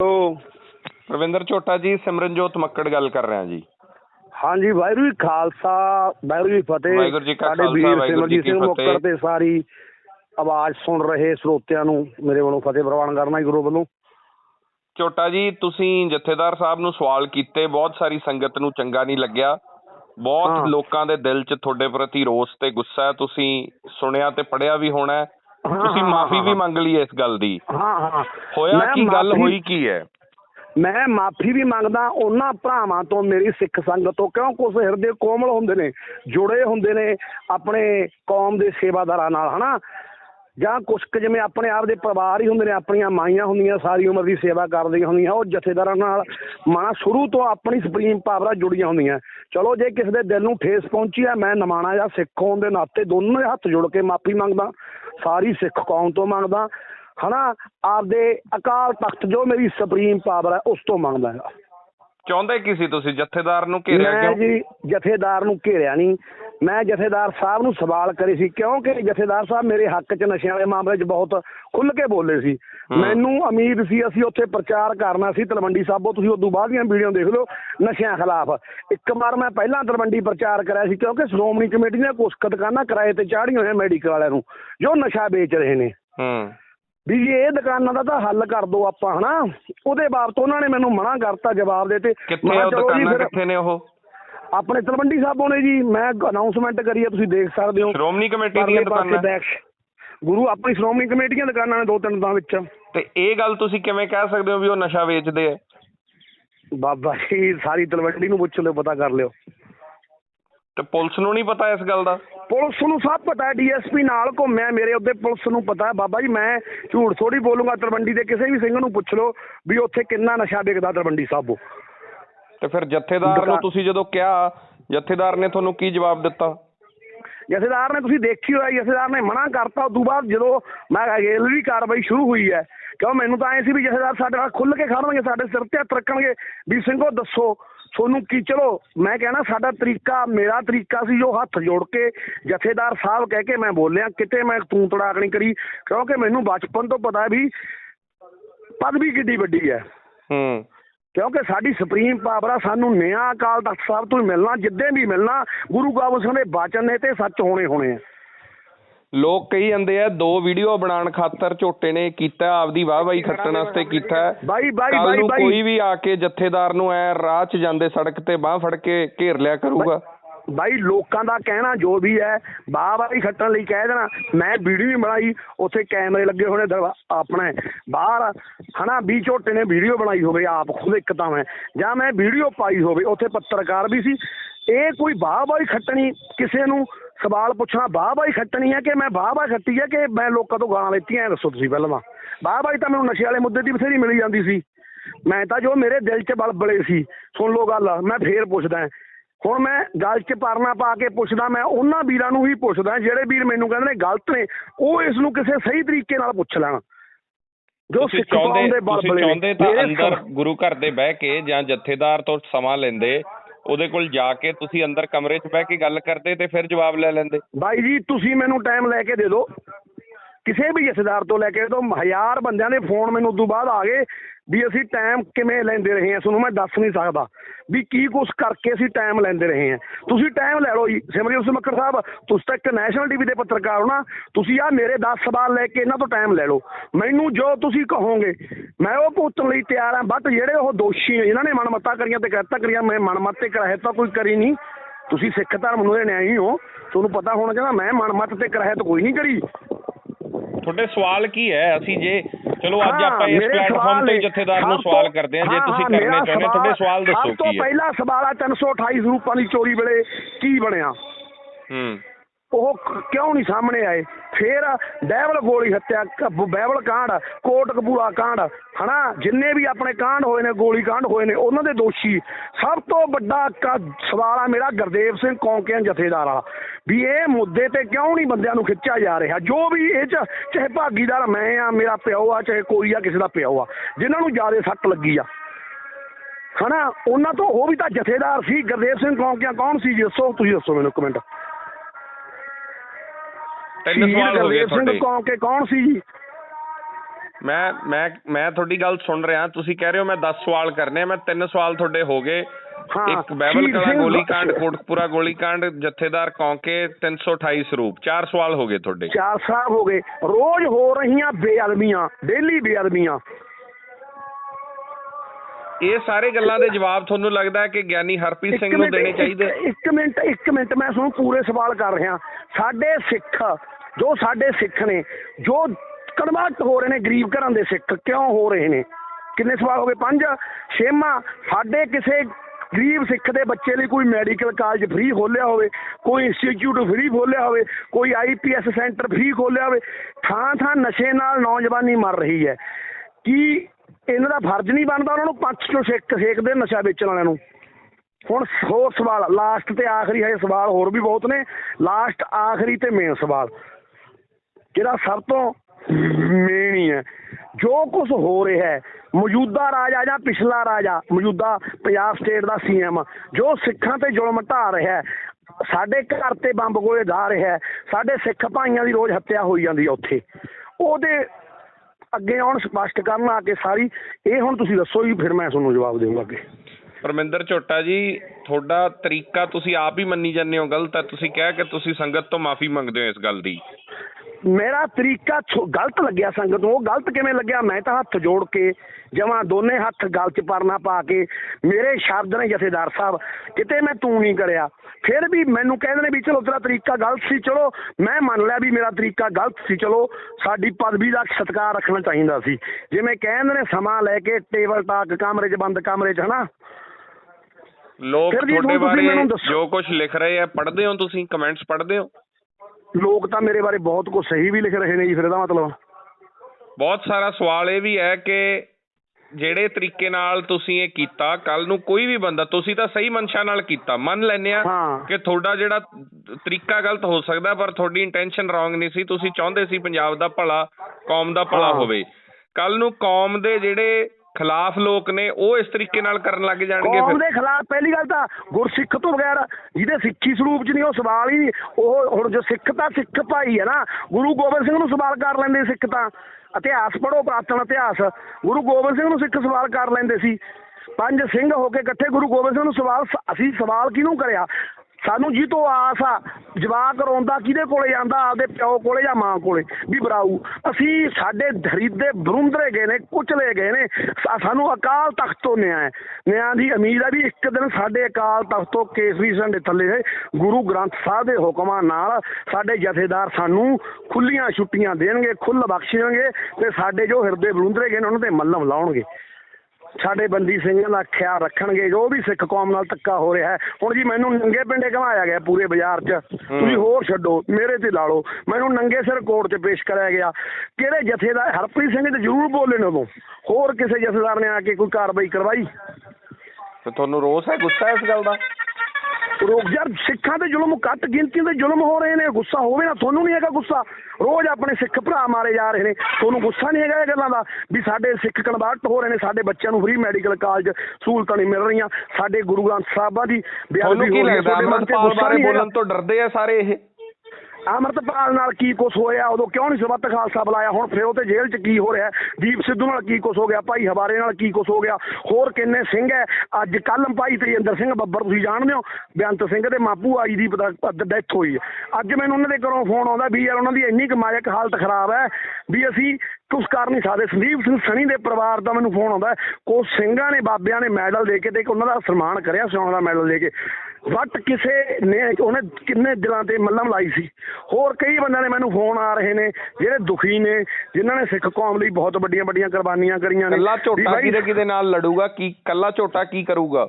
Hello Ravinder ਝੋਟਾ ਜੀ ਸਿਮਰਨਜੋਤ ਮੱਕੜ ਗੱਲ ਕਰ ਰਿਹਾ ਜੀ ਹਾਂਜੀ ਵਾਹਿਗੁਰੂ ਜੀ ਖਾਲਸਾ ਵਾਹਿਗੁਰੂ ਜੀ ਫਤਿਹ ਵਾਹਿਗੁਰੂ ਜੀ ਕਾ ਸਾਡੇ ਖਾਲਸਾ, ਵੀਰ ਵਾਹਿਗੁਰੂ ਜੀ ਸਿਮਰਜੀਤ ਕੀ ਸਿੰਘ ਫਤਿਹ। ਮੁੱਕਰ ਤੇ ਸਾਰੀ ਆਵਾਜ਼ ਸੁਣ ਰਹੇ ਸਰੋਤਿਆਂ ਨੂੰ ਮੇਰੇ ਵੱਲੋਂ ਫਤਿਹ ਪ੍ਰਵਾਨ ਕਰਨਾ ਜੀ ਗੁਰੂ ਵੱਲੋਂ ਝੋਟਾ ਜੀ ਤੁਸੀਂ ਜਥੇਦਾਰ ਸਾਹਿਬ ਨੂੰ ਸਵਾਲ ਕੀਤੇ ਬਹੁਤ ਸਾਰੀ ਸੰਗਤ ਨੂੰ ਚੰਗਾ ਨਹੀਂ ਲੱਗਿਆ ਬਹੁਤ ਹਾਂ। ਲੋਕਾਂ ਦੇ ਦਿਲ 'ਚ ਤੁਹਾਡੇ ਪ੍ਰਤੀ ਰੋਸ ਤੇ ਗੁੱਸਾ ਹੈ ਤੁਸੀਂ ਸੁਣਿਆ ਤੇ ਪੜਿਆ ਵੀ ਹੋਣਾ ਹੈ। ਤੁਸੀਂ ਮਾਫੀ ਵੀ ਮੰਗ ਲਈ ਇਸ ਗੱਲ ਦੀ। ਹਾਂ ਹਾਂ। ਹੋਇਆ ਕੀ ਗੱਲ ਹੋਈ ਕੀ ਹੈ? ਮੈਂ ਮਾਫੀ ਵੀ ਮੰਗਦਾ ਉਹਨਾਂ ਭਰਾਵਾਂ ਤੋਂ ਮੇਰੀ ਸਿੱਖ ਸੰਗਤ ਤੋਂ ਕਿਉਂ ਕੁਝ ਹਿਰਦੇ ਕੋਮਲ ਹੁੰਦੇ ਨੇ ਜੁੜੇ ਹੁੰਦੇ ਨੇ ਆਪਣੇ ਕੌਮ ਦੇ ਸੇਵਾਦਾਰਾਂ ਨਾਲ ਹਨਾ? ਜਾਂ ਕੁਛ ਕੁ ਜਿਵੇਂ ਆਪਣੇ ਆਪ ਦੇ ਪਰਿਵਾਰ ਹੀ ਹੁੰਦੇ ਨੇ ਆਪਣੀਆਂ ਮਾਈਆਂ ਹੁੰਦੀਆਂ ਸਾਰੀ ਉਮਰ ਦੀ ਸੇਵਾ ਕਰਦੀਆਂ ਹੁੰਦੀਆਂ ਉਹ ਜਥੇਦਾਰਾਂ ਨਾਲ ਮਾਂ ਸ਼ੁਰੂ ਤੋਂ ਆਪਣੀ ਸੁਪਰੀਮ ਪਾਵਰਾਂ ਜੁੜੀਆਂ ਹੁੰਦੀਆਂ। ਚਲੋ ਜੇ ਕਿਸੇ ਦੇ ਦਿਲ ਨੂੰ ਠੇਸ ਪਹੁੰਚੀ ਹੈ ਮੈਂ ਨਮਾਣਾ ਜਾਂ ਸਿੱਖ ਹੋਣ ਦੇ ਨਾਤੇ ਦੋਨੋਂ ਹੱਥ ਜੋੜ ਕੇ ਮਾਫੀ ਮੰਗਦਾ ਸਾਰੀ ਸਿੱਖ ਕੌਮ ਤੋਂ ਮੰਗਦਾ ਹਨਾ? ਆਪਦੇ ਅਕਾਲ ਤਖਤ ਜੋ ਮੇਰੀ ਸੁਪਰੀਮ ਪਾਵਰ ਹੈ ਉਸ ਤੋਂ ਮੰਗਦਾ ਹੈਗਾ। ਚਾਹੁੰਦੇ ਕੀ ਸੀ ਤੁਸੀਂ? ਜਥੇਦਾਰ ਨੂੰ ਘੇਰਿਆ ਕਿਉਂ? ਜੀ ਜਥੇਦਾਰ ਨੂੰ ਘੇਰਿਆ ਨਹੀਂ ਮੈਂ ਜਥੇਦਾਰ ਸਾਹਿਬ ਨੂੰ ਸਵਾਲ ਕਰੇ ਸੀ ਕਿਉਂਕਿ ਜਥੇਦਾਰ ਸਾਹਿਬ ਮੇਰੇ ਹੱਕ 'ਚ ਨਸ਼ਿਆਂ ਵਾਲੇ ਮਾਮਲੇ 'ਚ ਬਹੁਤ ਖੁੱਲ੍ਹ ਕੇ ਬੋਲੇ ਸੀ। ਮੈਨੂੰ ਉਮੀਦ ਸੀ ਅਸੀਂ ਉੱਥੇ ਪ੍ਰਚਾਰ ਕਰਨਾ ਸੀ ਤਲਵੰਡੀ ਸਾਬੋ ਤੁਸੀਂ ਉਦੋਂ ਬਾਅਦ ਦੀਆਂ ਵੀਡੀਓ ਦੇਖ ਲਓ ਨਸ਼ਿਆਂ ਖਿਲਾਫ। ਇੱਕ ਵਾਰ ਮੈਂ ਪਹਿਲਾਂ ਤਲਵੰਡੀ ਪ੍ਰਚਾਰ ਕਰਿਆ ਸੀ ਕਿਉਂਕਿ ਸ਼੍ਰੋਮਣੀ ਕਮੇਟੀ ਨੇ ਕੁਛ ਦੁਕਾਨਾਂ ਕਿਰਾਏ ਤੇ ਚਾੜੀਆਂ ਹੋਈਆਂ ਮੈਡੀਕਲ ਵਾਲਿਆਂ ਨੂੰ ਜੋ ਨਸ਼ਾ ਵੇਚ ਰਹੇ ਨੇ। ਹੂੰ। ਵੀ ਜੀ ਇਹ ਦੁਕਾਨਾਂ ਦਾ ਤਾਂ ਹੱਲ ਕਰ ਦਿਓ ਆਪਾਂ ਹਨਾ? ਉਹਦੇ ਬਾਬਤ ਉਹਨਾਂ ਨੇ ਮੈਨੂੰ ਮਨਾ ਕਰਤਾ ਜਵਾਬ ਦੇ ਤੇ। ਕਿੱਥੇ ਉਹ ਕਿਹਾ ਚਲੋ ਜੀ ਦੁਕਾਨਾਂ ਫਿਰ ਕਿੱਥੇ ਨੇ ਉਹ? ਆਪਣੇ ਤਲਵੰਡੀ ਸਾਹਿਬੋਂ ਨੇ ਜੀ ਮੈਂ ਅਨਾਉਂਸਮੈਂਟ ਕਰੀ ਹੈ ਤੁਸੀਂ ਦੇਖ ਸਕਦੇ ਹੋ। ਸ਼੍ਰੋਮਣੀ ਕਮੇਟੀ ਦੀਆਂ ਦੁਕਾਨਾਂ। ਗੁਰੂ ਆਪਣੀ ਸ਼੍ਰੋਮਣੀ ਕਮੇਟੀਆਂ ਦੁਕਾਨਾਂ ਨੇ ਦੋ ਤਿੰਨ ਤਾਂ ਵਿੱਚ। ਤੇ ਇਹ ਗੱਲ ਤੁਸੀਂ ਕਿਵੇਂ ਕਹਿ ਸਕਦੇ ਹੋ ਵੀ ਉਹ ਨਸ਼ਾ ਵੇਚਦੇ ਆ? ਬਾਬਾ ਜੀ ਸਾਰੀ ਤਲਵੰਡੀ ਨੂੰ ਪੁੱਛ ਲਿਓ ਪਤਾ ਕਰ ਲਿਓ। ਤੇ ਪੁਲਿਸ ਨੂੰ ਨਹੀਂ ਪਤਾ ਇਸ ਗੱਲ ਦਾ? ਪੁਲਿਸ ਨੂੰ ਸਭ ਪਤਾ ਹੈ ਡੀਐਸਪੀ ਨਾਲ ਘੁੰਮਿਆ ਮੇਰੇ ਉੱਤੇ ਪੁਲਿਸ ਨੂੰ ਪਤਾ ਹੈ। ਬਾਬਾ ਜੀ ਮੈਂ ਝੂਠ ਥੋੜੀ ਬੋਲੂੰਗਾ ਤਲਵੰਡੀ ਦੇ ਕਿਸੇ ਵੀ ਸਿੰਘ ਨੂੰ ਪੁੱਛ ਲਓ ਵੀ ਉੱਥੇ ਕਿੰਨਾ ਨਸ਼ਾ ਵਿਕਦਾ ਤਲਵੰਡੀ ਸਾਬੋ ਤੇ ਫਿਰ ਜਥੇਦਾਰ ਨੂੰ ਤੁਸੀਂ ਜਦੋਂ ਕਿਹਾ ਜਥੇਦਾਰ ਨੇ ਤੁਹਾਨੂੰ ਕੀ ਜਵਾਬ ਦਿੱਤਾ? ਜਥੇਦਾਰ ਨੇ ਤੁਸੀਂ ਦੇਖੀ ਹੋਇਆ ਜਥੇਦਾਰ ਨੇ ਮਨਾ ਕਰਤਾ ਉਦੋਂ ਬਾਅਦ ਜਦੋਂ ਮੈਂ ਅਗੇਲਰੀ ਕਾਰਵਾਈ ਸ਼ੁਰੂ ਹੋਈ ਹੈ ਕਿਉਂ ਮੈਨੂੰ ਤਾਂ ਐ ਸੀ ਵੀ ਜਥੇਦਾਰ ਸਾਡੇ ਨਾਲ ਖੁੱਲ ਕੇ ਖੜਨਗੇ ਸਾਡੇ ਸਿਰ ਤੇ ਹੱਥ ਰੱਖਣਗੇ। ਵੀ ਸਿੰਘੋ ਦੱਸੋ ਤੁਹਾਨੂੰ ਕੀ ਚਲੋ ਮੈਂ ਕਹਿਣਾ ਸਾਡਾ ਤਰੀਕਾ ਮੇਰਾ ਤਰੀਕਾ ਸੀ ਜੋ ਹੱਥ ਜੋੜ ਕੇ ਜਥੇਦਾਰ ਸਾਹਿਬ ਕਹਿ ਕੇ ਮੈਂ ਬੋਲਿਆ ਕਿਤੇ ਮੈਂ ਤੂੰ ਤੜਾਕ ਨਹੀਂ ਕਰੀ ਕਿਉਂਕਿ ਮੈਨੂੰ ਬਚਪਨ ਤੋਂ ਪਤਾ ਵੀ ਪਦਵੀ ਕਿੱਡੀ ਵੱਡੀ ਹੈ। ਹੂੰ। ਕਿਉਂਕਿ ਸਾਡੀ ਸੁਪਰੀਮ ਪਾਵਰ ਆ ਸਾਨੂੰ ਨਿਆਂ ਅਕਾਲ ਤਖਤ ਸਾਹਿਬ ਤੋਂ ਹੀ ਮਿਲਣਾ ਜਿੱਦੇ ਵੀ ਮਿਲਣਾ ਗੁਰੂ ਗੋਬਿੰਦ ਸਿੰਘ ਦੇ ਬਚਨ ਨੇ ਤੇ ਸੱਚ ਹੋਣੇ ਹੋਣੇ ਆ। ਲੋਕ ਕਹੀ ਜਾਂਦੇ ਆ ਦੋ ਵੀਡੀਓ ਬਣਾਉਣ ਖਾਤਰ ਝੋਟੇ ਨੇ ਕੀਤਾ ਆਪਦੀ ਵਾਹਵਾਈ ਖੱਟਣ ਵਾਸਤੇ ਕੀਤਾ। ਬਾਈ ਬਾਈ ਬਾਈ। ਕੋਈ ਵੀ ਆ ਕੇ ਜਥੇਦਾਰ ਨੂੰ ਐ ਰਾਹ 'ਚ ਜਾਂਦੇ ਸੜਕ ਤੇ ਬਾਹ ਫੜ ਕੇ ਘੇਰ ਲਿਆ ਕਰੂਗਾ। ਬਾਈ, ਲੋਕਾਂ ਦਾ ਕਹਿਣਾ ਜੋ ਵੀ ਹੈ, ਬਾਹ ਬਾਈ ਖੱਟਣ ਲਈ ਕਹਿ ਦੇਣਾ। ਮੈਂ ਵੀਡੀਓ ਵੀ ਬਣਾਈ, ਉੱਥੇ ਕੈਮਰੇ ਲੱਗੇ ਹੋਣੇ, ਦਰਵਾ- ਆਪਣੇ ਬਾਹਰ, ਹਨਾ, ਵੀ ਝੋਟੇ ਨੇ ਵੀਡੀਓ ਬਣਾਈ ਹੋਵੇ, ਆਪ ਖੁਦ ਇੱਕ ਤਾਂ ਮੈਂ। ਜਾਂ ਮੈਂ ਵੀਡੀਓ ਪਾਈ ਹੋਵੇ, ਉੱਥੇ ਪੱਤਰਕਾਰ ਵੀ ਸੀ। ਇਹ ਕੋਈ ਬਾਹ ਬਾਈ ਖੱਟਣੀ, ਕਿਸੇ ਨੂੰ ਸਵਾਲ ਪੁੱਛਣਾ, ਬਾਹ ਬਾਈ ਖੱਟਣੀ ਹੈ ਕਿ ਮੈਂ ਵਾਹ ਵਾਹ ਖੱਟੀ ਹੈ ਕਿ ਮੈਂ ਲੋਕਾਂ ਤੋਂ ਗਾਲਾਂ ਲੈਤੀਆਂ ਦੱਸੋ ਤੁਸੀਂ ਪਹਿਲਾਂ ਤਾਂ। ਬਾਹ ਬਾਈ ਤਾਂ ਮੈਨੂੰ ਨਸ਼ੇ ਵਾਲੇ ਮੁੱਦੇ ਦੀ ਬਥੇਰੀ ਮਿਲੀ ਜਾਂਦੀ ਸੀ। ਮੈਂ ਤਾਂ ਜੋ ਮੇਰੇ ਦਿਲ 'ਚ ਬਲਬਲੇ ਸੀ। ਸੁਣ ਲਓ ਗੱਲ, ਮੈਂ ਫੇਰ ਪੁੱਛਦਾ ਹੁਣ ਮੈਂ ਗੱਲ 'ਚ ਪਰਨਾ ਪਾ ਕੇ ਪੁੱਛਦਾ ਮੈਂ ਉਹਨਾਂ ਵੀਰਾਂ ਨੂੰ ਹੀ ਪੁੱਛਦਾ ਜਿਹੜੇ ਵੀਰ ਮੈਨੂੰ ਕਹਿੰਦੇ ਨੇ ਗਲਤ ਨੇ ਉਹ ਇਸ ਨੂੰ ਕਿਸੇ ਸਹੀ ਤਰੀਕੇ ਨਾਲ ਪੁੱਛ ਲੈਣ। ਜੋ ਸਿੱਖ ਕੌਮ ਦੇ ਬਲਬਲੇ। ਚਾਹੁੰਦੇ ਤਾਂ ਅੰਦਰ ਗੁਰੂ ਘਰ ਦੇ ਬਹਿ ਕੇ ਜਾਂ ਜਥੇਦਾਰ ਤੋਂ ਸਮਾਂ ਲੈਂਦੇ ਉਹਦੇ ਕੋਲ ਜਾ ਕੇ ਤੁਸੀਂ ਅੰਦਰ ਕਮਰੇ 'ਚ ਬਹਿ ਕੇ ਗੱਲ ਕਰਦੇ ਤੇ ਫਿਰ ਜਵਾਬ ਲੈ ਲੈਂਦੇ। ਬਾਈ ਜੀ ਤੁਸੀਂ ਮੈਨੂੰ ਟਾਈਮ ਲੈ ਕੇ ਦੇ ਦਿਓ। ਕਿਸੇ ਵੀ ਜਥੇਦਾਰ ਤੋਂ ਲੈ ਕੇ ਤੋਂ ਹਜ਼ਾਰ ਬੰਦਿਆਂ ਦੇ ਫੋਨ ਮੈਨੂੰ ਉਦੋਂ ਬਾਅਦ ਆ ਗਏ ਵੀ ਅਸੀਂ ਟਾਈਮ ਕਿਵੇਂ ਲੈਂਦੇ ਰਹੇ ਹਾਂ, ਤੁਹਾਨੂੰ ਮੈਂ ਦੱਸ ਨਹੀਂ ਸਕਦਾ ਵੀ ਕੀ ਕੁਛ ਕਰਕੇ ਅਸੀਂ ਟਾਈਮ ਲੈਂਦੇ ਰਹੇ ਹਾਂ। ਤੁਸੀਂ ਟਾਈਮ ਲੈ ਲਓ ਜੀ, ਸਿਮਰਜੀਤ ਸਿੰਘ ਮੱਕੜ ਸਾਹਿਬ, ਤੁਸੀਂ ਤਾਂ ਇੱਕ ਨੈਸ਼ਨਲ ਟੀਵੀ ਦੇ ਪੱਤਰਕਾਰ ਹੋ ਨਾ, ਤੁਸੀਂ ਆ ਮੇਰੇ 10 ਸਵਾਲ ਲੈ ਕੇ ਇਹਨਾਂ ਤੋਂ ਟਾਈਮ ਲੈ ਲਓ। ਮੈਨੂੰ ਜੋ ਤੁਸੀਂ ਕਹੋਗੇ, ਮੈਂ ਉਹ ਪੁੱਛਣ ਲਈ ਤਿਆਰ ਹਾਂ ਬਟ ਜਿਹੜੇ ਉਹ ਦੋਸ਼ੀ ਇਹਨਾਂ ਨੇ ਮਨਮੱਤਾ ਕਰੀਆਂ ਤੇ ਕਹਿਤਾ ਕਰੀਆਂ, ਮੈਂ ਮਨਮੱਤ ਤੇ ਕਰਾਹੇ ਤਾਂ ਕੋਈ ਕਰੀ ਨਹੀਂ। ਤੁਸੀਂ ਸਿੱਖ ਧਰਮ ਨੂੰ ਦੇ ਨਿਆਈ ਹੋ, ਤੁਹਾਨੂੰ ਪਤਾ ਹੋਣਾ ਚਾਹੀਦਾ, ਮੈਂ ਮਨਮੱਤ ਤੇ ਕਰਾਇਤ ਕੋਈ ਨਹੀਂ ਕਰੀ। ਤੁਹਾਡੇ ਸਵਾਲ ਕੀ ਹੈ? ਅਸੀਂ ਜੇ ਚਲੋ ਅੱਜ ਆਪਾਂ ਇਸ ਪਲੇਟਫਾਰਮ ਤੇ। ਜਥੇਦਾਰ ਨੂੰ ਸਭ ਸਵਾਲ ਤੋਂ- ਕਰਦੇ ਹਾਂ ਜੇ ਤੁਸੀਂ ਕਰਨੇ ਚਾਹੁੰਦੇ ਤੁਹਾਡੇ ਸਵਾਲ ਦੱਸੋ ਸਭ ਤੋਂ ਕੀ ਹੈ? ਪਹਿਲਾ ਸਵਾਲ ਆ 328 ਰੂਪਾਂ ਦੀ ਚੋਰੀ ਵੇਲੇ ਕੀ ਬਣਿਆ? ਹੂੰ। ਉਹ ਕਿਉਂ ਨਹੀਂ ਸਾਹਮਣੇ ਆਏ? ਫੇਰ ਬਹਿਬਲ ਗੋਲੀ ਹੱਤਿਆ ਕ- ਕਾਂਡ ਕੋਟ ਕਪੂਰਾ ਕਾਂਡ, ਹਨਾ? ਜਿੰਨੇ ਵੀ ਆਪਣੇ ਕਾਂਡ ਹੋਏ ਨੇ, ਗੋਲੀ ਕਾਂਡ ਹੋਏ ਨੇ, ਉਹਨਾਂ ਦੇ ਦੋਸ਼ੀ। ਸਭ ਤੋਂ ਵੱਡਾ ਸਵਾਲ ਆ ਮੇਰਾ ਗੁਰਦੇਵ ਸਿੰਘ ਕੌਂਕਿਆਂ ਜਥੇਦਾਰ ਵਾਲਾ, ਵੀ ਇਹ ਮੁੱਦੇ ਤੇ ਕਿਉਂ ਨਹੀਂ ਬੰਦਿਆਂ ਨੂੰ ਖਿੱਚਿਆ ਜਾ ਰਿਹਾ? ਜੋ ਵੀ ਇਹ ਚ, ਚਾਹੇ ਭਾਗੀਦਾਰ ਮੈਂ ਆ, ਮੇਰਾ ਪਿਓ ਆ, ਚਾਹੇ ਕੋਈ ਆ, ਕਿਸੇ ਦਾ ਪਿਓ ਆ, ਜਿਨ੍ਹਾਂ ਨੂੰ ਜ਼ਿਆਦਾ ਸੱਟ ਲੱਗੀ ਆ। ਹਨਾ? ਉਹਨਾਂ ਤੋਂ ਉਹ ਵੀ ਤਾਂ ਜਥੇਦਾਰ ਸੀ, ਗੁਰਦੇਵ ਸਿੰਘ ਕੌਂਕਿਆਂ, ਕੌਣ ਸੀ ਜੀ? ਦੱਸੋ, ਤੁਸੀਂ ਦੱਸੋ ਮੈਨੂੰ ਕਮੈਂਟ ਤਿੰਨ ਸਵਾਲ ਹੋ ਗਏ ਤੁਹਾਡੇ। ਕੌਣ ਕੇ ਕੌਣ ਸੀ ਜੀ? ਮੈਂ ਮੈਂ ਮੈਂ ਤੁਹਾਡੀ ਗੱਲ ਸੁਣ ਰਿਹਾ ਤੁਸੀਂ ਕਹਿ ਰਹੇ ਹੋ ਮੈਂ 10 ਸਵਾਲ ਕਰਨੇ ਮੈਂ ਤਿੰਨ ਸਵਾਲ ਤੁਹਾਡੇ ਹੋ ਗਏ। ਇੱਕ ਬਹਿਬਲ ਕਲਾ ਗੋਲੀकांड ਕੋਟਕਪੂਰਾ ਗੋਲੀकांड ਜਥੇਦਾਰ ਕੌਂਕੇ 328 ਸਰੂਪ ਚਾਰ ਸਵਾਲ ਹੋ ਗਏ ਤੁਹਾਡੇ। ਚਾਰ ਸਵਾਲ ਹੋ ਗਏ। ਰੋਜ਼ ਹੋ ਰਹੀਆਂ ਬੇਅਦਮੀਆਂ ਡੇਲੀ ਬੇਅਦਮੀਆਂ ਇਹ ਸਾਰੇ ਗੱਲਾਂ ਦੇ ਜਵਾਬ ਤੁਹਾਨੂੰ ਲੱਗਦਾ ਹੈ ਕਿ ਗਿਆਨੀ ਹਰਪ੍ਰੀਤ ਸਿੰਘ ਨੂੰ ਦੇਣੇ ਚਾਹੀਦੇ? ਇੱਕ ਮਿੰਟ ਇੱਕ ਮਿੰਟ ਮੈਂ ਤੁਹਾਨੂੰ ਪੂਰੇ ਸਵਾਲ ਕਰ ਰਿਹਾ। ਸਾਡੇ ਸਿੱਖ ਜੋ ਸਾਡੇ ਸਿੱਖ ਨੇ, ਜੋ ਕਨਵਰਟ ਹੋ ਰਹੇ ਨੇ ਗਰੀਬ ਘਰਾਂ ਦੇ ਸਿੱਖ, ਕਿਉਂ ਹੋ ਰਹੇ ਨੇ? ਕਿੰਨੇ ਸਵਾਲ ਹੋ ਗਏ? ਪੰਜ, ਛੇਵਾਂ, ਸਾਡੇ ਕਿਸੇ ਗਰੀਬ ਸਿੱਖ ਦੇ ਬੱਚੇ ਲਈ ਕੋਈ ਮੈਡੀਕਲ ਕਾਲਜ ਫ੍ਰੀ ਖੋਲਿਆ ਹੋਵੇ, ਕੋਈ ਇੰਸਟੀਚਿਊਟ ਫ੍ਰੀ ਖੋਲਿਆ ਹੋਵੇ, ਕੋਈ ਆਈਪੀਐਸ ਸੈਂਟਰ ਫ੍ਰੀ ਖੋਲਿਆ ਹੋਵੇ ਥਾਂ ਥਾਂ ਨਸ਼ੇ ਨਾਲ ਨੌਜਵਾਨੀ ਮਰ ਰਹੀ ਹੈ। ਕੀ ਇਹਨਾਂ ਦਾ ਫਰਜ਼ ਨਹੀਂ ਬਣਦਾ ਉਹਨਾਂ ਨੂੰ ਪੰਜ ਚੋਂ ਸਿੱਖ ਸੇਕਦੇ ਨਸ਼ਾ ਵੇਚਣ ਵਾਲਿਆਂ ਨੂੰ? ਹੁਣ ਹੋਰ ਸਵਾਲ, ਲਾਸਟ ਤੇ ਆਖਰੀ ਹੈ ਸਵਾਲ ਹੋਰ ਵੀ ਬਹੁਤ ਨੇ, ਲਾਸਟ, ਆਖਰੀ ਤੇ ਮੇਨ ਸਵਾਲ। ਜਿਹੜਾ ਸਭ ਤੋਂ ਮੇਨ ਹੀ ਹੈ। ਜੋ ਕੁਝ ਹੋ ਰਿਹਾ ਹੈ, ਮੌਜੂਦਾ ਰਾਜਾ ਜਾਂ ਪਿਛਲਾ ਰਾਜਾ, ਮੌਜੂਦਾ ਪੰਜਾਬ ਸਟੇਟ ਦਾ ਸੀਐਮ ਜੋ ਸਿੱਖਾਂ ਤੇ ਜ਼ੁਲਮ ਢਾ ਰਿਹਾ ਹੈ, ਸਾਡੇ ਘਰ ਤੇ ਬੰਬ ਗੋਲੇ ਢਾ ਰਿਹਾ ਹੈ, ਸਾਡੇ ਸਿੱਖ ਭਾਈਆਂ ਦੀ ਰੋਜ਼ ਹੱਤਿਆ ਹੋਈ ਜਾਂਦੀ ਹੈ ਉੱਥੇ। ਉਹਦੇ ਅੱਗੇ ਆਉਣ, ਸਪਸ਼ਟ ਕਰਨ ਆ ਕੇ ਸਾਰੀ, ਇਹ ਹੁਣ ਤੁਸੀਂ ਦੱਸੋ ਜੀ, ਫਿਰ ਮੈਂ ਤੁਹਾਨੂੰ ਜਵਾਬ ਦੇਵਾਂਗਾ ਅੱਗੇ। ਪਰਮਿੰਦਰ ਝੋਟਾ ਜੀ, ਤੁਹਾਡਾ ਤਰੀਕਾ ਤੁਸੀਂ ਆਪ ਹੀ ਮੰਨੀ ਜਾਂਦੇ ਹੋ, ਗਲਤ ਹੈ। ਤੁਸੀਂ ਕਹਿ ਕੇ ਤੁਸੀਂ ਸੰਗਤ ਤੋਂ ਮਾਫੀ ਮੰਗਦੇ ਹੋ ਇਸ ਗੱਲ ਦੀ। ਮੇਰਾ ਤਰੀਕਾ ਗਲਤ ਲੱਗਿਆ ਸੰਗਤ ਨੂੰ। ਉਹ ਗਲਤ ਕਿਵੇਂ ਲੱਗਿਆ? ਮੈਂ ਤਾਂ ਹੱਥ ਜੋੜ ਕੇ ਜਮਾਂ ਦੋਨੇ ਹੱਥ ਗਲ 'ਚ ਪਰਨਾ ਪਾ ਕੇ ਮੇਰੇ ਸ਼ਬਦ ਨੇ ਜਥੇਦਾਰ ਸਾਹਿਬ ਕਿਤੇ ਮੈਂ ਤੂੰ ਨਹੀਂ ਕਰਿਆ। ਫਿਰ ਵੀ ਮੈਨੂੰ ਕਹਿੰਦੇ ਨੇ ਵੀ ਚਲੋ ਤੇਰਾ ਤਰੀਕਾ ਗਲਤ ਸੀ ਚਲੋ। ਮੈਂ ਮੰਨ ਲਿਆ ਵੀ ਮੇਰਾ ਤਰੀਕਾ ਗਲਤ ਸੀ ਚਲੋ। ਸਾਡੀ ਪਦਵੀ ਦਾ ਸਤਿਕਾਰ ਰੱਖਣਾ ਚਾਹੀਦਾ ਸੀ। ਜਿਵੇਂ ਕਹਿੰਦੇ ਨੇ ਸਮਾਂ ਲੈ ਕੇ ਟੇਬਲ ਟਾਕ ਕਮਰੇ 'ਚ ਬੰਦ ਕਮਰੇ 'ਚ ਹਨਾ? ਲੋਕ ਤੁਹਾਡੇ ਬਾਰੇ। ਜੋ ਕੁਝ ਲਿਖ ਰਹੇ ਆ ਪੜ੍ਹਦੇ ਹੋ ਤੁਸੀਂ? ਕਮੈਂਟਸ ਪੜ੍ਹਦੇ ਹੋ? ਲੋਕ ਤਾਂ ਮੇਰੇ ਬਾਰੇ ਬਹੁਤ ਕੁਝ ਸਹੀ ਵੀ ਲਿਖ ਰਹੇ ਨੇ ਜੀ ਫਿਰ ਇਹਦਾ ਮਤਲਬ ਬਹੁਤ ਸਾਰਾ ਸਵਾਲ ਇਹ ਵੀ ਹੈ ਕਿ ਜਿਹੜੇ ਤਰੀਕੇ ਨਾਲ ਤੁਸੀਂ ਇਹ ਕੀਤਾ ਕੱਲ ਨੂੰ ਕੋਈ ਵੀ ਬੰਦਾ ਤੁਸੀਂ ਤਾਂ ਸਹੀ ਮਨਸ਼ਾ ਨਾਲ ਕੀਤਾ ਮੰਨ ਲੈਂਦੇ ਆ। ਕਿ ਤੁਹਾਡਾ ਜਿਹੜਾ ਤਰੀਕਾ ਗਲਤ ਹੋ ਸਕਦਾ ਪਰ ਤੁਹਾਡੀ ਇੰਟੈਂਸ਼ਨ ਰੋਂਗ ਨਹੀਂ ਸੀ ਤੁਸੀਂ ਚਾਹੁੰਦੇ ਸੀ ਪੰਜਾਬ ਦਾ ਭਲਾ ਕੌਮ ਦਾ ਭਲਾ। ਹੋਵੇ ਕੱਲ ਨੂੰ ਕੌਮ ਦੇ ਜਿਹੜੇ ਖਿਲਾਫ ਲੋਕ ਨੇ ਉਹ ਇਸ ਤਰੀਕੇ ਨਾਲ ਕਰਨ ਲੱਗ ਜਾਣਗੇ ਕੌਮ ਦੇ ਖਿਲਾਫ ਪਹਿਲੀ ਗੱਲ ਤਾਂ ਗੁਰਸਿੱਖ ਤੋਂ ਬਗੈਰ ਜਿਹਦੇ ਸਿੱਖੀ ਸਰੂਪ 'ਚ ਨਹੀਂ ਉਹ ਸਵਾਲ ਹੀ ਉਹ ਹੁਣ ਜੋ ਸਿੱਖ ਤਾਂ ਸਿੱਖ ਭਾਈ ਹੈ ਨਾ ਗੁਰੂ ਗੋਬਿੰਦ ਸਿੰਘ ਨੂੰ ਸਵਾਲ ਕਰ ਲੈਂਦੇ ਸਿੱਖ ਤਾਂ। ਇਤਿਹਾਸ ਪੜ੍ਹੋ ਪ੍ਰਾਤਨ ਇਤਿਹਾਸ। ਗੁਰੂ ਗੋਬਿੰਦ ਸਿੰਘ ਨੂੰ ਸਿੱਖ ਸਵਾਲ ਕਰ ਲੈਂਦੇ ਸੀ। ਪੰਜ ਸਿੰਘ ਹੋ ਕੇ ਇਕੱਠੇ ਗੁਰੂ ਗੋਬਿੰਦ ਸਿੰਘ ਨੂੰ ਸਵਾਲ ਅਸੀਂ ਸਵਾਲ ਕਿਹਨੂੰ ਕਰਿਆ? ਸਾਨੂੰ ਜੀ ਤੋਂ ਆਸ ਆ, ਜਵਾਕ ਰੋਂਦਾ ਕਿਹਦੇ ਕੋਲੇ ਜਾਂਦਾ, ਆਪਦੇ ਪਿਓ ਕੋਲੇ ਜਾਂ ਮਾਂ ਕੋਲੇ? ਵੀ ਬਰਾਊ, ਅਸੀਂ ਸਾਡੇ ਧਰੀਦੇ ਬਰੁੰਦਰੇ ਗਏ ਨੇ, ਕੁਚਲੇ ਗਏ ਨੇ ਸਾਨੂੰ ਅਕਾਲ ਤਖਤ ਤੋਂ ਨਿਆਂ ਹੈ। ਨਿਆਂ ਦੀ ਉਮੀਦ ਹੈ ਵੀ ਇੱਕ ਦਿਨ ਸਾਡੇ ਅਕਾਲ ਤਖਤ ਤੋਂ ਕੇਸ ਵੀ ਸਾਡੇ ਥੱਲੇ ਗੁਰੂ ਗ੍ਰੰਥ ਸਾਹਿਬ ਦੇ ਹੁਕਮਾਂ ਨਾਲ ਸਾਡੇ ਜਥੇਦਾਰ ਸਾਨੂੰ ਖੁੱਲੀਆਂ ਛੁੱਟੀਆਂ ਦੇਣਗੇ ਖੁੱਲ ਬਖਸ਼ਣਗੇ ਤੇ ਸਾਡੇ ਜੋ ਹਿਰਦੇ ਬਰੁੰਦਰੇ ਗਏ ਨੇ, ਉਹਨਾਂ ਤੇ ਮੱਲਮ ਲਾਉਣਗੇ। ਸਾਡੇ ਬੰਦੀ ਸਿੰਘਾਂ ਦਾ ਖਿਆਲ ਰੱਖਣਗੇ ਜੋ ਵੀ ਸਿੱਖ ਕੌਮ ਨਾਲ ਧੱਕਾ ਹੋ ਰਿਹਾ ਹੈ। ਹੁਣ ਜੀ ਮੈਨੂੰ ਨੰਗੇ ਪਿੰਡੇ ਘਮਾਇਆ ਗਿਆ ਪੂਰੇ ਬਾਜ਼ਾਰ 'ਚ। ਤੁਸੀਂ ਹੋਰ ਛੱਡੋ ਮੇਰੇ ਤੇ ਲਾ ਲਓ। ਮੈਨੂੰ ਨੰਗੇ ਸਿਰ ਕੋਰਟ 'ਚ ਪੇਸ਼ ਕਰਾਇਆ ਗਿਆ। ਕਿਹੜੇ ਜਥੇਦਾਰ ਹਰਪ੍ਰੀਤ ਸਿੰਘ ਤੇ ਜ਼ਰੂਰ ਬੋਲੇ ਨੇ ਉਦੋਂ। ਹੋਰ ਕਿਸੇ ਜਥੇਦਾਰ ਨੇ ਆ ਕੇ ਕੋਈ ਕਾਰਵਾਈ ਕਰਵਾਈ? ਤੇ ਤੁਹਾਨੂੰ ਰੋਸ ਹੈ ਗੁੱਸਾ ਹੈ ਇਸ ਗੱਲ ਦਾ? ਰੋਕ ਯਾਰ ਸਿੱਖਾਂ ਤੇ ਜ਼ੁਲਮ ਘੱਟ ਗਿਣਤੀ ਦੇ ਜ਼ੁਲਮ ਹੋ ਰਹੇ ਨੇ ਗੁੱਸਾ ਹੋਵੇ ਨਾ ਤੁਹਾਨੂੰ ਨਹੀਂ ਹੈਗਾ ਗੁੱਸਾ ਰੋਜ਼ ਆਪਣੇ ਸਿੱਖ ਭਰਾ ਮਾਰੇ ਜਾ ਰਹੇ ਨੇ ਤੁਹਾਨੂੰ ਗੁੱਸਾ ਨਹੀਂ ਹੈਗਾ ਇਹ ਗੱਲਾਂ ਦਾ ਵੀ ਸਾਡੇ ਸਿੱਖ ਕਨਵਰਟ ਹੋ ਰਹੇ ਨੇ ਸਾਡੇ ਬੱਚਿਆਂ ਨੂੰ ਫ੍ਰੀ ਮੈਡੀਕਲ ਕਾਲਜ ਸਹੂਲਤਾਂ ਨਹੀਂ ਮਿਲ ਰਹੀਆਂ ਸਾਡੇ ਗੁਰੂ ਗ੍ਰੰਥ ਸਾਹਿਬਾਂ ਦੀ ਬੇਅਦਬੀ ਕੀ ਹੋ ਰਹੀ ਹੈ, ਬਾਰੇ? ਬੋਲਣ ਤੋਂ ਡਰਦੇ ਆ ਸਾਰੇ ਇਹ ਅੰਮ੍ਰਿਤਪਾਲ ਨਾਲ ਕੀ ਕੁਝ ਹੋਇਆ? ਉਦੋਂ ਕਿਉਂ ਨਹੀਂ ਸਬਤ ਖਾਲਸਾ ਬੁਲਾਇਆ? ਹੁਣ ਫਿਰ ਉਹ ਤੇ ਜੇਲ੍ਹ 'ਚ ਕੀ ਹੋ ਰਿਹਾ? ਦੀਪ ਸਿੱਧੂ ਨਾਲ ਕੀ ਕੁਝ ਹੋ ਗਿਆ? ਭਾਈ ਹਵਾਰੇ ਨਾਲ ਕੀ ਕੁਝ ਹੋ ਗਿਆ? ਹੋਰ ਕਿੰਨੇ ਸਿੰਘ ਹੈ ਅੱਜ ਕੱਲ ਭਾਈ ਤੇਜਿੰਦਰ ਸਿੰਘ ਬੱਬਰ ਤੁਸੀਂ ਜਾਣਦੇ ਹੋ? ਬੇਅੰਤ ਸਿੰਘ ਦੇ ਮਾਪੂ ਆਈ ਦੀ ਡੈਥ ਹੋਈ ਹੈ ਅੱਜ ਮੈਨੂੰ ਉਹਨਾਂ ਦੇ ਘਰੋਂ ਫੋਨ ਆਉਂਦਾ ਵੀ ਯਾਰ ਉਹਨਾਂ ਦੀ ਇੰਨੀ ਕਮਾਇਕ ਹਾਲਤ ਖਰਾਬ ਹੈ ਵੀ ਅਸੀਂ ਕੁਛ ਕਰ ਨਹੀਂ ਸਕਦੇ। ਸੰਦੀਪ ਸਿੰਘ ਸਣੀ ਦੇ ਪਰਿਵਾਰ ਦਾ ਮੈਨੂੰ ਫੋਨ ਆਉਂਦਾ ਕੁਝ ਸਿੰਘਾਂ ਨੇ, ਬਾਬਿਆਂ ਨੇ ਮੈਡਲ ਦੇ ਕੇ ਤੇ ਉਹਨਾਂ ਦਾ ਸਨਮਾਨ ਕਰਿਆ ਸੋਨਾ ਦਾ ਮੈਡਲ ਦੇ ਕੇ। ਬਟ ਕਿਸੇ ਨੇ ਉਹਨੇ ਕਿੰਨੇ ਦਿਲਾਂ ਤੇ ਮੱਲਮ ਲਾਈ ਸੀ। ਹੋਰ ਕਈ ਬੰਦਿਆਂ ਨੇ ਮੈਨੂੰ ਫੋਨ ਆ ਰਹੇ ਨੇ ਜਿਹੜੇ ਦੁਖੀ ਨੇ ਜਿਨ੍ਹਾਂ ਨੇ ਸਿੱਖ ਕੌਮ ਲਈ ਬਹੁਤ ਵੱਡੀਆਂ ਵੱਡੀਆਂ ਕੁਰਬਾਨੀਆਂ ਕਰੀਆਂ ਨੇ। ਕੱਲਾ ਝੋਟਾ ਕਿਹਦੇ ਕਿਹਦੇ ਨਾਲ ਲੜੂਗਾ? ਕੀ ਕੱਲਾ ਝੋਟਾ ਕੀ ਕਰੂਗਾ?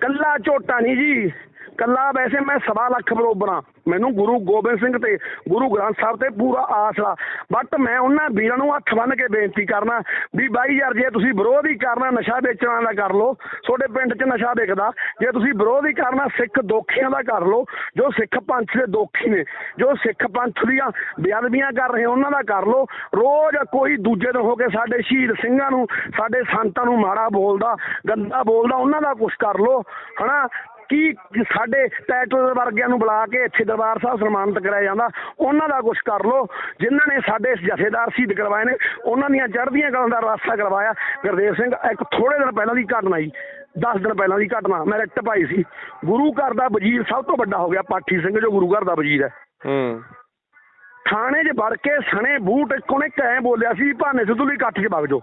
ਕੱਲਾ ਝੋਟਾ ਨਹੀਂ ਜੀ। ਕੱਲਾ ਵੈਸੇ ਮੈਂ ਸਵਾ ਲੱਖ ਬਰੋਬਰਾਂ ਮੈਨੂੰ ਗੁਰੂ ਗੋਬਿੰਦ ਸਿੰਘ ਤੇ ਗੁਰੂ ਗ੍ਰੰਥ ਸਾਹਿਬ ਤੇ ਪੂਰਾ ਆਸਰਾ ਬਟ ਮੈਂ ਉਹਨਾਂ ਵੀਰਾਂ ਨੂੰ ਹੱਥ ਬੰਨ੍ਹ ਕੇ ਬੇਨਤੀ ਕਰਨਾ ਵੀ ਬਾਈ ਯਾਰ, ਜੇ ਤੁਸੀਂ ਵਿਰੋਧ ਹੀ ਕਰਨਾ, ਨਸ਼ਾ ਵੇਚਣ ਦਾ ਕਰ ਲਓ। ਤੁਹਾਡੇ ਪਿੰਡ 'ਚ ਨਸ਼ਾ ਵਿਕਦਾ। ਜੇ ਤੁਸੀਂ ਵਿਰੋਧ ਹੀ ਕਰਨਾ, ਸਿੱਖ ਦੋਖੀਆਂ ਦਾ ਕਰ ਲਓ। ਜੋ ਸਿੱਖ ਪੰਥ ਦੇ ਦੋਖੀ ਨੇ, ਜੋ ਸਿੱਖ ਪੰਥ ਦੀਆਂ ਬੇਅਦਬੀਆਂ ਕਰ ਰਹੇ ਉਹਨਾਂ ਦਾ ਕਰ ਲਓ। ਰੋਜ਼ ਕੋਈ ਦੂਜੇ ਦਿਨ ਹੋ ਕੇ ਸਾਡੇ ਸ਼ਹੀਦ ਸਿੰਘਾਂ ਨੂੰ, ਸਾਡੇ ਸੰਤਾਂ ਨੂੰ ਮਾੜਾ ਬੋਲਦਾ, ਗੰਦਾ ਬੋਲਦਾ, ਉਹਨਾਂ ਦਾ ਕੁਛ ਕਰ ਲਓ। ਹਨਾ? ਕੀ ਸਾਡੇ ਟੈਟਲ ਵਰਗਿਆਂ ਨੂੰ ਬੁਲਾ ਕੇ ਇੱਥੇ ਦਰਬਾਰ ਸਾਹਿਬ ਸਨਮਾਨਿਤ ਕਰਾਇਆ ਜਾਂਦਾ ਉਹਨਾਂ ਦਾ ਕੁਝ ਕਰ ਲੋ ਜਿਨ੍ਹਾਂ ਨੇ ਸਾਡੇ ਜਥੇਦਾਰ ਸ਼ਹੀਦ ਕਰਵਾਏ ਨੇ ਉਹਨਾਂ ਦੀਆਂ ਚੜ੍ਹਦੀਆਂ ਕਲਾਂ ਦਾ ਰਾਸਤਾ ਕਰਵਾਇਆ। ਗੁਰਦੇਵ ਸਿੰਘ ਇੱਕ ਥੋੜੇ ਦਿਨ ਪਹਿਲਾਂ ਦੀ ਘਟਨਾ ਜੀ 10 ਦਿਨ ਪਹਿਲਾਂ ਦੀ ਘਟਨਾ ਮੈਂ ਰਿਟ ਪਾਈ ਸੀ। ਗੁਰੂ ਘਰ ਦਾ ਵਜ਼ੀਰ ਸਭ ਤੋਂ ਵੱਡਾ ਹੋ ਗਿਆ ਪਾਠੀ ਸਿੰਘ ਜੋ ਗੁਰੂ ਘਰ ਦਾ ਵਜ਼ੀਰ ਹੈ। ਹੂੰ। ਥਾਣੇ 'ਚ ਵੜ ਕੇ ਸਣੇ ਬੂਟ ਇੱਕ ਉਹਨੇ ਕੈ ਬੋਲਿਆ ਸੀ ਭਾਨੇ ਸਿੱਧੂ ਲਈ ਇਕੱਠ 'ਚ ਵਗ ਜਾਓ।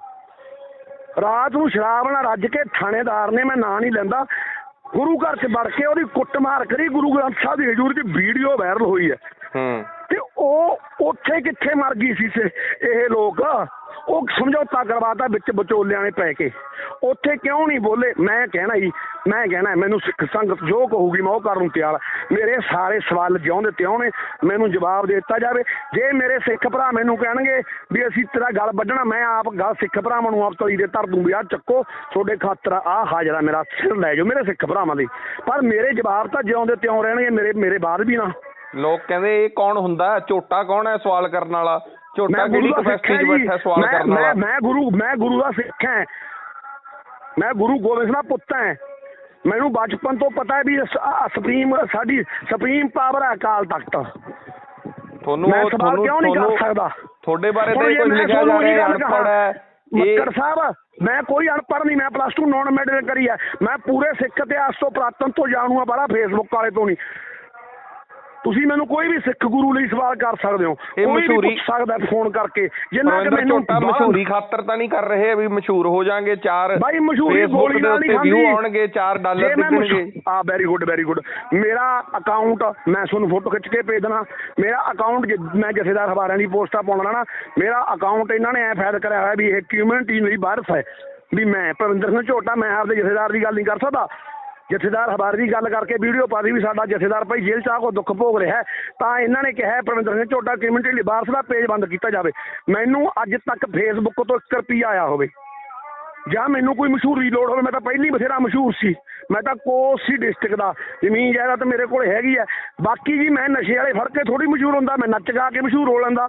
ਰਾਤ ਨੂੰ ਸ਼ਰਾਬ ਨਾਲ ਰੱਜ ਕੇ ਥਾਣੇਦਾਰ ਨੇ ਮੈਂ ਨਾਂ ਨਹੀਂ ਲੈਂਦਾ ਗੁਰੂ ਘਰ 'ਚ ਵੜ ਕੇ ਉਹਦੀ ਕੁੱਟਮਾਰ ਕਰੀ ਗੁਰੂ ਗ੍ਰੰਥ ਸਾਹਿਬ ਦੀ ਹਜ਼ੂਰ 'ਚ ਵੀਡੀਓ ਵਾਇਰਲ ਹੋਈ ਹੈ। ਹੂੰ। ਤੇ ਉਹ ਉੱਥੇ ਕਿੱਥੇ ਮਰ ਗਈ ਸੀ ਸੇ ਇਹ ਲੋਕ? ਉਹ ਸਮਝੌਤਾ ਕਰਵਾਤਾ ਵਿੱਚ ਵਿਚੋਲਿਆਂ ਨੇ ਪੈ ਕੇ। ਉੱਥੇ ਕਿਉਂ ਨਹੀਂ ਬੋਲੇ? ਮੈਂ ਕਹਿਣਾ ਜੀ, ਮੈਂ ਕਹਿਣਾ ਮੈਨੂੰ ਸਿੱਖ ਸੰਗਤ ਜੋ ਕਹੂਗੀ ਮੈਂ ਉਹ ਕਰਨ ਨੂੰ ਤਿਆਰ ਮੇਰੇ ਸਾਰੇ ਸਵਾਲ ਜਿਉਂਦੇ ਤਿਉਂ ਨੇ, ਮੈਨੂੰ ਜਵਾਬ ਦੇ ਦਿੱਤਾ ਜਾਵੇ। ਜੇ ਮੇਰੇ ਸਿੱਖ ਭਰਾ ਮੈਨੂੰ ਕਹਿਣਗੇ ਵੀ ਅਸੀਂ ਤੇਰਾ ਗੱਲ ਵੱਢਣਾ, ਮੈਂ ਆਪ ਗੱਲ ਸਿੱਖ ਭਰਾਵਾਂ ਨੂੰ ਆਪ ਤਲੀ ਦੇ ਧਰ ਦੂੰ ਵੀ ਚੱਕੋ, ਤੁਹਾਡੇ ਖਾਤਰ ਆ ਹਾਜ਼ਰਾ ਮੇਰਾ ਸਿਰ ਲੈ ਜਾਓ, ਮੇਰੇ ਸਿੱਖ ਭਰਾਵਾਂ ਦੇ। ਪਰ ਮੇਰੇ ਜਵਾਬ ਤਾਂ ਜਿਉਂਦੇ ਤਿਉਂ ਰਹਿਣਗੇ, ਮੇਰੇ ਮੇਰੇ ਬਾਅਦ ਵੀ ਨਾ। ਲੋਕ ਕਹਿੰਦੇ, ਇਹ ਕੌਣ ਹੁੰਦਾ? ਝੋਟਾ ਕੌਣ ਹੈ ਸਵਾਲ ਕਰਨ ਵਾਲਾ? ਝੋਟਾ ਕਿਹੜੀ ਕਪੈਸਿਟੀ 'ਚ ਹਾਂ। ਬੈਠਾ ਸਵਾਲ ਕਰਨ ਵਾਲਾ। ਮੈਂ ਗੁਰੂ ਮੈਂ ਗੁਰੂ ਦਾ ਸਿੱਖ ਹਾਂ। ਮੈਂ ਗੁਰੂ ਗੋਬਿੰਦ ਸਿੰਘ ਦਾ ਪੁੱਤ ਹਾਂ। ਮੈਨੂੰ ਬਚਪਨ ਤੋਂ ਪਤਾ ਹੈ ਵੀ ਸੁਪਰੀਮ ਸਾਡੀ ਸੁਪਰੀਮ ਪਾਵਰ ਹੈ ਅਕਾਲ ਤਖਤ। ਤੁਹਾਨੂੰ ਤੁਹਾਨੂੰ ਕਿਉਂ ਨਹੀਂ ਕਰ ਸਕਦਾ? ਤੁਹਾਡੇ ਬਾਰੇ ਤਾਂ ਕੁਝ ਲਿਖਿਆ ਜਾ ਰਿਹਾ ਗੱਲ ਅਨਪੜ੍ਹ ਹੈ। ਮੱਕੜ ਸਾਹਿਬ ਮੈਂ ਕੋਈ ਅਨਪੜ੍ਹ ਨਹੀਂ ਮੈਂ ਪਲੱਸ 2 ਨੌਨ ਮੈਡੀਕਲ ਕਰੀ ਹੈ। ਮੈਂ ਪੂਰੇ ਸਿੱਖ ਇਤਿਹਾਸ ਤੋਂ ਪ੍ਰਾਤਨ ਤੋਂ ਜਾਣੂ ਆ ਬੜਾ ਫੇਸਬੁੱਕ ਵਾਲੇ ਤੋਂ ਨਹੀਂ। ਤੁਸੀਂ ਮੈਨੂੰ ਕੋਈ ਵੀ ਸਿੱਖ ਗੁਰੂ ਲਈ ਸਵਾਲ ਕਰ ਸਕਦੇ ਹੋ ਇਹ ਕੋਈ ਵੀ ਮਸ਼ਹੂਰੀ- ਪੁੱਛ ਸਕਦਾ ਫੋਨ ਕਰਕੇ ਜਿੰਨਾ ਕਿ ਪਰਵਿੰਦਰ ਮੈਨੂੰ ਬਾਹਰ- ਮਸ਼ਹੂਰੀ ਖਾਤਰ ਤਾਂ ਨਹੀਂ ਕਰ ਰਹੇ ਵੀ ਮਸ਼ਹੂਰ ਹੋ ਜਾਾਂਗੇ ਚਾਰ ਬਾਈ ਮਸ਼ਹੂਰੀ Facebook ਗੋਲੀ ਦੇ ਨਾਲ ਨਹੀਂ ਉੱਤੇ ਖਾਂਦੀ। view ਆਉਣਗੇ 4 ਡਾਲਰ ਲੱਗਣਗੇ ਆ ਵੈਰੀ ਗੁੱਡ ਵੈਰੀ ਗੁੱਡ ਮੇਰਾ ਅਕਾਊਂਟ ਮੈਂ ਤੁਹਾਨੂੰ ਫੋਟੋ ਖਿੱਚ ਕੇ ਭੇਜ ਦੇਣਾ ਮੇਰਾ ਅਕਾਊਂਟ ਮੈਂ ਜਥੇਦਾਰ ਹਵਾਰਿਆਂ ਦੀ ਪੋਸਟਾਂ ਪਾਉਣਾ ਨਾ ਮੇਰਾ ਅਕਾਊਂਟ ਇਹਨਾਂ ਨੇ ਐ ਫੈਦ ਕਰਿਆ ਹੋਇਆ ਵੀ ਇਹ ਕਮਿਊਨਿਟੀ ਲਈ ਵਾਰਸ ਹੈ ਵੀ ਮੈਂ ਪਰਵਿੰਦਰ ਸਿੰਘ ਝੋਟਾ ਮੈਂ ਆਪਦੇ ਜਥੇਦਾਰ ਦੀ ਗੱਲ ਨਹੀਂ ਕਰ ਸਕਦਾ। ਜਥੇਦਾਰ ਹਵਾਰੇ ਦੀ ਗੱਲ ਕਰਕੇ ਵੀਡੀਓ ਪਾ ਦੀ ਵੀ ਸਾਡਾ ਜਥੇਦਾਰ ਭਾਈ ਜੇਲ੍ਹ ਚ ਆ ਕੋ ਦੁੱਖ ਭੋਗ ਰਿਹਾ ਤਾਂ ਇਹਨਾਂ ਨੇ ਕਿਹਾ ਹੈ ਸਿੰਘ ਝੋਟਾ ਕਮਿਊਨਿਟੀ ਲਿਬਾਰਸ ਦਾ ਪੇਜ ਬੰਦ ਕੀਤਾ ਜਾਵੇ। ਮੈਨੂੰ ਅੱਜ ਤੱਕ ਫੇਸਬੁੱਕ ਤੋਂ 1 ਰੁਪਿਆ ਆਇਆ ਹੋਵੇ। ਜਾਂ ਮੈਨੂੰ ਕੋਈ ਮਸ਼ਹੂਰ ਦੀ ਲੋੜ ਹੋਵੇ, ਮੈਂ ਤਾਂ ਪਹਿਲੀ ਬਥੇਰਾ ਮਸ਼ਹੂਰ ਸੀ। ਮੈਂ ਤਾਂ ਕੋਸੀ ਡਿਸਟ੍ਰਿਕਟ ਦਾ। ਜ਼ਮੀਨ ਜਾਇਦਾਦ ਮੇਰੇ ਕੋਲ ਹੈਗੀ ਹੈ। ਬਾਕੀ ਜੀ ਮੈਂ ਨਸ਼ੇ ਵਾਲੇ ਫੜ ਕੇ ਥੋੜੀ ਮਸ਼ਹੂਰ ਹੁੰਦਾ, ਮੈਂ ਨੱਚ ਗਾ ਕੇ ਮਸ਼ਹੂਰ ਹੋ ਲੈਂਦਾ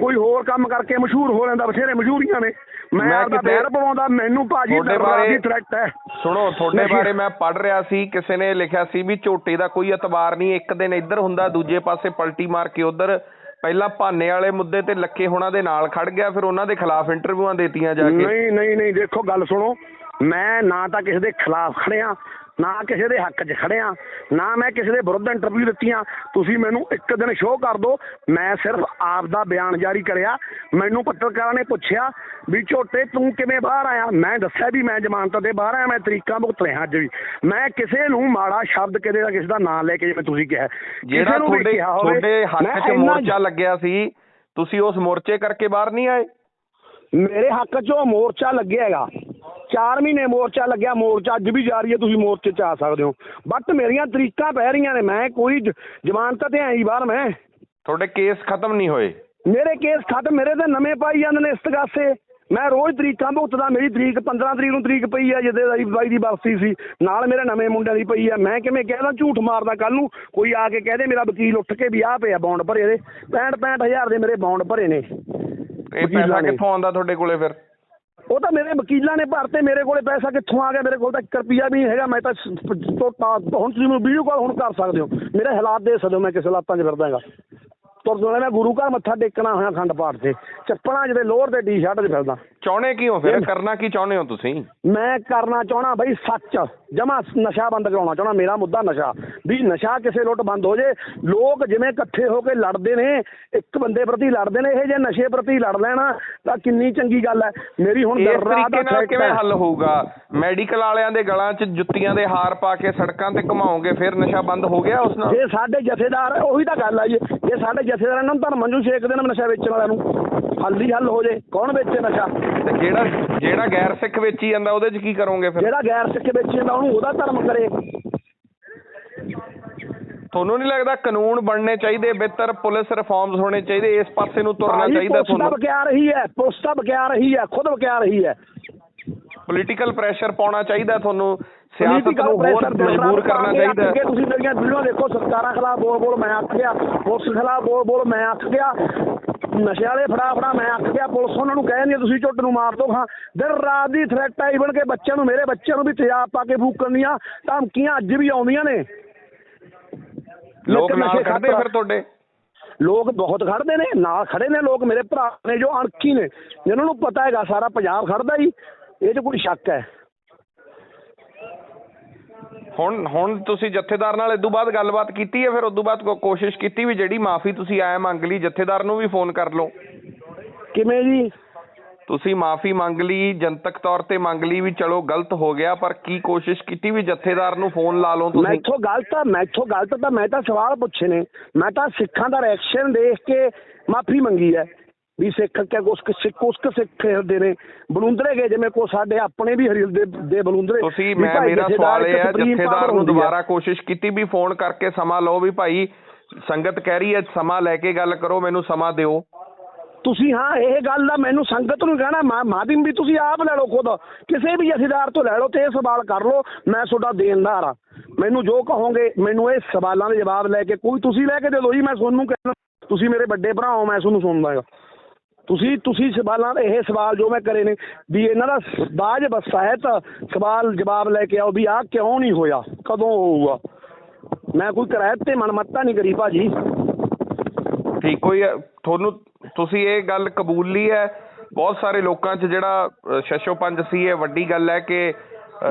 ਕੋਈ ਹੋਰ ਕੰਮ ਕਰਕੇ ਮਸ਼ਹੂਰ ਹੋ ਲੈਂਦਾ ਬਥੇਰੇ ਮਸ਼ਹੂਰੀਆਂ ਨੇ। ਮੈਂ ਆਪਦਾ ਬੈਰ ਪਵਾਉਂਦਾ ਮੈਨੂੰ ਭਾਜੀ ਦਰਬਾਰ ਦੀ ਥ੍ਰੈਟ ਹੈ। ਸੁਣੋ ਤੁਹਾਡੇ ਬਾਰੇ ਮੈਂ ਪੜ ਰਿਹਾ ਸੀ ਕਿਸੇ ਨੇ ਲਿਖਿਆ ਸੀ ਵੀ ਝੋਟੇ ਦਾ ਕੋਈ ਇਤਬਾਰ ਨਹੀਂ ਇੱਕ ਦਿਨ ਇੱਧਰ ਹੁੰਦਾ ਦੂਜੇ ਪਾਸੇ ਪਲਟੀ ਮਾਰ ਕੇ ਉਧਰ ਪਹਿਲਾਂ ਭਾਨੇ ਵਾਲੇ ਮੁੱਦੇ ਤੇ ਲੱਕੇ ਹੋਣਾ ਦੇ ਨਾਲ ਖੜ ਗਿਆ ਫਿਰ ਉਹਨਾਂ ਦੇ ਖਿਲਾਫ ਇੰਟਰਵਿਊਆਂ ਦੇਤੀਆਂ ਜਾ ਕੇ। ਨਹੀਂ ਨਹੀਂ ਨਹੀਂ ਦੇਖੋ ਗੱਲ ਸੁਣੋ ਮੈਂ ਨਾ ਤਾਂ ਕਿਸੇ ਦੇ ਖਿਲਾਫ ਖੜਿਆ ਨਾ ਕਿਸੇ ਦੇ ਹੱਕ 'ਚ ਖੜਿਆ ਨਾ ਮੈਂ ਕਿਸੇ ਦੇ ਵਿਰੁੱਧ ਇੰਟਰਵਿਊ ਦਿੱਤੀਆਂ। ਤੁਸੀਂ ਮੈਨੂੰ ਇੱਕ ਦਿਨ ਸ਼ੋਅ ਕਰ ਦਿਓ ਮੈਂ ਸਿਰਫ ਆਪ ਦਾ ਬਿਆਨ ਜਾਰੀ ਕਰਿਆ। ਮੈਨੂੰ ਪੱਤਰਕਾਰਾਂ ਨੇ ਪੁੱਛਿਆ ਵੀ ਝੋਟੇ ਤੂੰ ਕਿਵੇਂ ਬਾਹਰ ਆਇਆ? ਮੈਂ ਦੱਸਿਆ ਵੀ ਮੈਂ ਜ਼ਮਾਨਤ ਤੇ ਬਾਹਰ ਆਇਆ ਮੈਂ ਤਰੀਕਾਂ ਭੁਗਤ ਰਿਹਾ ਅੱਜ ਵੀ। ਮੈਂ ਕਿਸੇ ਨੂੰ ਮਾੜਾ ਸ਼ਬਦ ਕਿਤੇ ਦਾ ਕਿਸੇ ਦਾ ਨਾਂ ਲੈ ਕੇ ਜਿਵੇਂ ਤੁਸੀਂ ਕਿਹਾ। ਜਿਹੜਾ ਤੁਹਾਡੇ ਤੁਹਾਡੇ ਮੈਂ 'ਚ ਮੋਰਚਾ ਲੱਗਿਆ ਸੀ ਤੁਸੀਂ ਉਸ ਮੋਰਚੇ ਕਰਕੇ ਬਾਹਰ ਨਹੀਂ ਆਏ? ਮੇਰੇ ਹੱਕ 'ਚ ਉਹ ਮੋਰਚਾ ਲੱਗਿਆ ਹੈਗਾ। 4 ਮਹੀਨੇ ਮੋਰਚਾ ਲੱਗਿਆ ਮੋਰਚਾ ਅੱਜ ਵੀ ਜਾਰੀ ਹੈ ਤੁਸੀਂ ਮੋਰਚੇ 'ਚ ਆ ਸਕਦੇ ਹੋ। ਬਟ ਮੇਰੀਆਂ ਤਰੀਕਾਂ ਪੈ ਰਹੀਆਂ ਨੇ ਮੈਂ ਕੋਈ ਜ਼ਮਾਨਤ ਤੇ ਆਈ ਬਾਹਰ ਮੈਂ। ਤੁਹਾਡੇ ਕੇਸ ਖਤਮ ਨਹੀਂ ਹੋਏ? ਮੇਰੇ ਕੇਸ ਖਤਮ ਮੇਰੇ ਤੇ ਨਵੇਂ ਪਾਈ ਜਾਂਦੇ ਨੇ ਇਸਤਗਾਸੇ ਮੈਂ ਰੋਜ਼ ਤਰੀਕਾਂ ਭੁਗਤਦਾ ਮੇਰੀ ਤਰੀਕ 15 ਤਰੀਕ ਨੂੰ ਤਰੀਕ ਪਈ ਆ ਜਿਹਦੇ ਦਾ ਬਾਈ ਦੀ ਬਰਸੀ ਸੀ ਨਾਲ ਮੇਰੇ ਨਵੇਂ ਮੁੰਡਿਆਂ ਦੀ ਪਈ ਆ ਮੈਂ ਕਿਵੇਂ ਕਹਿਦਾ ਝੂਠ ਮਾਰਦਾ ਕੱਲ ਨੂੰ ਕੋਈ ਆ ਕੇ ਕਹਦੇ ਮੇਰਾ ਵਕੀਲ ਉੱਠ ਕੇ ਵੀ ਆ ਪਿਆ ਬੌਂਡ ਭਰੇ ਦੇ। 65 65000 ਦੇ ਮੇਰੇ ਬੌਂਡ ਭਰੇ ਨੇ। ਇਹ ਪੈਸਾ। ਕਿੱਥੋਂ ਆਉਂਦਾ ਤੁਹਾਡੇ ਕੋਲੇ ਫਿਰ? ਉਹ ਤਾਂ ਮੇਰੇ ਵਕੀਲਾਂ ਨੇ ਭਰਤੇ, ਮੇਰੇ ਕੋਲੇ ਪੈਸਾ ਕਿੱਥੋਂ ਆ ਗਿਆ? ਮੇਰੇ ਕੋਲ ਤਾਂ 1 ਰੁਪਿਆ ਵੀ ਨਹੀਂ ਹੈਗਾ, ਮੈਂ ਤਾਂ ਹੁਣ ਤੁਸੀਂ ਮੈਨੂੰ ਵੀਡੀਓ ਕਾਲ ਹੁਣ ਕਰ ਸਕਦੇ ਹੋ। ਮੇਰੇ ਹਾਲਾਤ ਦੇ ਸਕਦੇ ਹੋ, ਮੈਂ ਕਿਸ ਹਾਲਾਤਾਂ 'ਚ ਫਿਰਦਾ ਹੈਗਾ। ਤੁਰਦਾ ਮੈਂ ਗੁਰੂ ਘਰ ਮੱਥਾ ਟੇਕਣਾ ਹੋਇਆ ਖੰਡ ਪਾਠ ਤੇ। ਚੱਪਲਾਂ ਜਿਹਦੇ ਲੋਅਰ ਤੇ ਟੀ-ਸ਼ਰਟ 'ਚ ਫਿਰਦਾ। ਚਾਹੁੰਦੇ ਕੀ ਹੋ ਫਿਰ? ਕਰਨਾ ਕੀ ਚਾਹੁੰਦੇ ਹੋ ਤੁਸੀਂ? ਮੈਂ ਕਰਨਾ ਚਾਹਣਾ ਬਈ ਸੱਚ। ਜਮਾ ਨਸ਼ਾ ਬੰਦ ਕਰਾਉਣਾ ਚਾਹਣਾ ਮੇਰਾ ਮੁੱਦਾ ਨਸ਼ਾ। ਵੀ ਨਸ਼ਾ ਕਿਸੇ ਲੁੱਟ ਬੰਦ ਹੋ ਜੇ। ਲੋਕ ਜਿਵੇਂ ਇਕੱਠੇ ਹੋ ਕੇ ਲੜਦੇ ਨੇ ਇੱਕ ਬੰਦੇ ਪ੍ਰਤੀ ਲੜਦੇ ਨੇ ਇਹ ਜੇ ਨਸ਼ੇ ਪ੍ਰਤੀ ਲੜ ਲੈਣ ਤਾਂ ਕਿੰਨੀ ਚੰਗੀ ਗੱਲ ਹੈ। ਮੇਰੀ ਹੁਣ ਇਸ ਤਰੀਕੇ ਦਾ ਨਾਲ ਕਿਵੇਂ। ਹੱਲ ਹੋਊਗਾ? ਮੈਡੀਕਲ ਵਾਲਿਆਂ ਦੇ ਗਲਾਂ 'ਚ ਜੁੱਤੀਆਂ ਦੇ ਹਾਰ ਪਾ ਕੇ ਸੜਕਾਂ ਤੇ ਘੁਮਾਓਗੇ ਫਿਰ ਨਸ਼ਾ ਬੰਦ ਹੋ ਗਿਆ ਉਸ ਨਾਲ? ਜੇ ਸਾਡੇ ਜਥੇਦਾਰ ਉਹੀ ਤਾਂ ਗੱਲ ਆ ਜੀ। ਜੇ ਸਾਡੇ ਜਥੇਦਾਰ ਨੂੰ ਤਾਂ ਮੰਜੂ ਛੇਕ ਦੇਣ ਨਸ਼ਾ ਵੇਚਣ ਵਾਲਿਆਂ ਨੂੰ। ਹੱਲ ਹੀ ਹੱਲ ਹੋ ਜੇ। ਕੌਣ ਵੇਚੇ ਨਸ਼ਾ? ਤੇ ਜਿਹੜਾ ਜਿਹੜਾ ਗੈਰ ਸਿੱਖ ਵੇਚੀ ਜਾਂਦਾ ਉਹਦੇ 'ਚ ਕੀ ਕਰੋਗੇ ਫਿਰ? ਜਿਹੜਾ ਗੈਰ ਸਿੱਖ ਵੇਚੀ ਜਾਂਦਾ ਉਹਨੂੰ ਉਹਦਾ ਧਰਮ ਕਰੇ। ਤੁਹਾਨੂੰ ਨਹੀਂ ਲੱਗਦਾ ਕਾਨੂੰਨ ਬਣਨੇ ਚਾਹੀਦੇ ਬਿਹਤਰ ਪੁਲਿਸ ਰਿਫਾਰਮਸ ਹੋਣੇ ਚਾਹੀਦੇ ਇਸ ਪਾਸੇ ਨੂੰ ਤੁਰਨਾ ਚਾਹੀਦਾ ਪੁਲਿਸ ਤੁਹਾਨੂੰ? ਬਕਿਆ ਰਹੀ ਹੈ ਪੁਲਿਸ ਬਕਿਆ ਰਹੀ ਹੈ ਖੁਦ ਬਕਿਆ ਰਹੀ ਹੈ। ਪੋਲੀਟੀਕਲ ਪ੍ਰੈਸ਼ਰ ਪਾਉਣਾ ਚਾਹੀਦਾ ਤੁਹਾਨੂੰ। ਸਿਆਸਤ ਨੂੰ ਹੋਰ ਮਜਬੂਰ ਕਰਨਾ ਚਾਹੀਦਾ ਅੱਗੇ ਤੁਸੀਂ ਮੇਰੀਆਂ ਵੀਡੀਓ ਦੇਖੋ ਸਰਕਾਰਾਂ ਖਿਲਾਫ ਬੋਲ ਬੋਲ ਮੈਂ ਅੱਕ ਗਿਆ ਪੁਲਿਸ ਖਿਲਾਫ ਬੋਲ ਬੋਲ ਮੈਂ ਅੱਕ ਗਿਆ ਨਸ਼ੇ ਵਾਲੇ ਫੜਾ ਫੜਾ ਮੈਂ ਅੱਕ ਗਿਆ ਪੁਲਿਸ ਉਹਨਾਂ ਨੂੰ ਕਹਿੰਦੀ ਤੁਸੀਂ ਝੁੱਟ ਨੂੰ ਮਾਰ ਦੋ ਹਾਂ ਦਿਨ ਰਾਤ ਦੀ ਥ੍ਰੈਟ ਆਈ ਬਣ ਕੇ ਬੱਚਿਆਂ ਨੂੰ ਮੇਰੇ ਬੱਚਿਆਂ ਨੂੰ ਵੀ ਤੇਜ਼ਾਬ ਪਾ ਕੇ ਫੂਕਣ ਦੀਆਂ ਧਮਕੀਆਂ ਅੱਜ ਵੀ ਆਉਂਦੀਆਂ ਨੇ। ਲੋਕ ਨਾਲ ਖੜਦੇ ਫਿਰ ਤੁਹਾਡੇ? ਲੋਕ ਬਹੁਤ ਖੜਦੇ ਨੇ ਨਾਲ ਖੜੇ ਨੇ ਲੋਕ ਮੇਰੇ ਭਰਾ ਨੇ ਜੋ ਅਣਖੀ ਨੇ ਜਿਨ੍ਹਾਂ ਨੂੰ ਪਤਾ ਹੈਗਾ ਸਾਰਾ ਪੰਜਾਬ ਖੜਦਾ ਜੀ ਇਹ 'ਚ ਕੋਈ ਸ਼ੱਕ ਹੈ। ਹੁਣ ਹੁਣ ਤੁਸੀਂ ਜਥੇਦਾਰ ਨਾਲ ਇਦੋਂ ਬਾਅਦ ਗੱਲਬਾਤ ਕੀਤੀ ਹੈ ਫਿਰ ਉਦੋਂ ਬਾਅਦ ਕੋ- ਕੋਸ਼ਿਸ਼ ਕੀਤੀ ਵੀ ਜਿਹੜੀ ਮਾਫੀ ਤੁਸੀਂ ਆਏ ਮੰਗ ਲਈ ਜਥੇਦਾਰ ਨੂੰ ਵੀ ਫੋਨ ਕਰ ਲਓ। ਕਿਵੇਂ ਜੀ? ਤੁਸੀਂ ਮਾਫੀ ਮੰਗ ਲਈ ਜਨਤਕ ਤੌਰ ਤੇ ਮੰਗ ਲਈ ਵੀ ਚਲੋ ਗਲਤ ਹੋ ਗਿਆ ਪਰ ਕੀ ਕੋਸ਼ਿਸ਼ ਕੀਤੀ ਵੀ ਜਥੇਦਾਰ ਨੂੰ ਫੋਨ ਲਾ ਲਓ ਤੁਸੀਂ? ਮੈਥੋਂ ਗਲਤ ਆ ਮੈਥੋਂ ਗਲਤ ਤਾਂ ਮੈਂ ਤਾਂ ਸਵਾਲ ਪੁੱਛੇ ਨੇ। ਮੈਂ ਤਾਂ ਸਿੱਖਾਂ ਦਾ ਰਿਐਕਸ਼ਨ ਦੇਖ ਕੇ ਮਾਫੀ ਮੰਗੀ ਹੈ। ਵੀ ਸਿੱਖ ਕਿ ਕੁਛ ਕੁ ਸਿੱਖ ਕੁਛ ਕੁ ਸਿੱਖ ਹਿਰਦੇ ਨੇ। ਬਲੂੰਦਰੇ ਗਏ ਜਿਵੇਂ ਕੋ ਸਾਡੇ ਆਪਣੇ ਵੀ ਹਿਰਦੇ ਦੇ ਬਲੂੰਦਰੇ। ਤੁਸੀਂ ਮੈਂ ਮੇਰਾ ਸਵਾਲ ਇਹ ਹੈ ਜਥੇਦਾਰ ਨੂੰ। ਦੁਬਾਰਾ ਕੋਸ਼ਿਸ਼ ਕੀਤੀ ਵੀ ਫੋਨ ਕਰਕੇ ਸਮਾਂ ਲਓ ਵੀ ਭਾਈ ਸੰਗਤ ਕਹਿ ਰਹੀ ਹੈ ਸਮਾਂ ਲੈ ਕੇ ਗੱਲ ਕਰੋ ਮੈਨੂੰ ਸਮਾਂ ਦਿਓ। ਤੁਸੀਂ ਹਾਂ ਇਹ ਗੱਲ ਦਾ ਮੈਨੂੰ ਸੰਗਤ ਨੂੰ ਕਹਿਣਾ ਮਾਧਿਮ ਵੀ ਤੁਸੀਂ ਆਪ ਲੈ ਲਓ ਖੁਦ। ਕਿਸੇ ਵੀ ਜਥੇਦਾਰ ਤੋਂ ਲੈ ਲਓ ਤੇ ਇਹ ਸਵਾਲ ਕਰ ਲਓ ਮੈਂ ਤੁਹਾਡਾ ਦੇਣਦਾਰ ਆ। ਮੈਨੂੰ ਜੋ ਕਹੋਗੇ ਮੈਨੂੰ ਇਹ ਸਵਾਲਾਂ ਦੇ ਜਵਾਬ ਲੈ ਕੇ ਕੋਈ ਤੁਸੀਂ ਲੈ ਕੇ ਦੇ ਦਿਓ ਜੀ ਮੈਂ ਤੁਹਾਨੂੰ ਕਹਿਣਾ ਤੁਸੀਂ ਮੇਰੇ ਵੱਡੇ ਭਰਾ ਹੋ ਮੈਂ ਤੁਹਾਨੂੰ ਸੁਣਦਾ ਹਾਂ। ਤੁਸੀਂ ਤੁਸੀਂ ਸਵਾਲਾਂ ਇਹ ਸਵਾਲ ਜੋ ਮੈਂ ਕਰੇ ਨੇ ਵੀ ਇਹਨਾਂ ਦਾ ਬਾਜ ਬਸਾਇਤ ਸਵਾਲ ਜਵਾਬ ਲੈ ਕੇ ਆਓ ਵੀ ਆਹ ਕਿਉਂ ਨਹੀਂ ਹੋਇਆ? ਕਦੋਂ ਹੋਊਗਾ? ਮੈਂ ਕੋਈ ਕਿਰਾਇਤ ਤੇ ਮਨਮੱਤਾ ਨਹੀਂ ਕਰੀ ਭਾਜੀ। ਠੀਕ, ਕੋਈ, ਤੁਹਾਨੂੰ, ਤੁਸੀਂ ਇਹ ਗੱਲ ਕਬੂਲ ਲਈ ਹੈ? ਬਹੁਤ ਸਾਰੇ ਲੋਕਾਂ 'ਚ ਜਿਹੜਾ ਸ਼ਸ਼ੋ ਪੰਜ ਸੀ, ਇਹ ਵੱਡੀ ਗੱਲ ਹੈ ਕਿ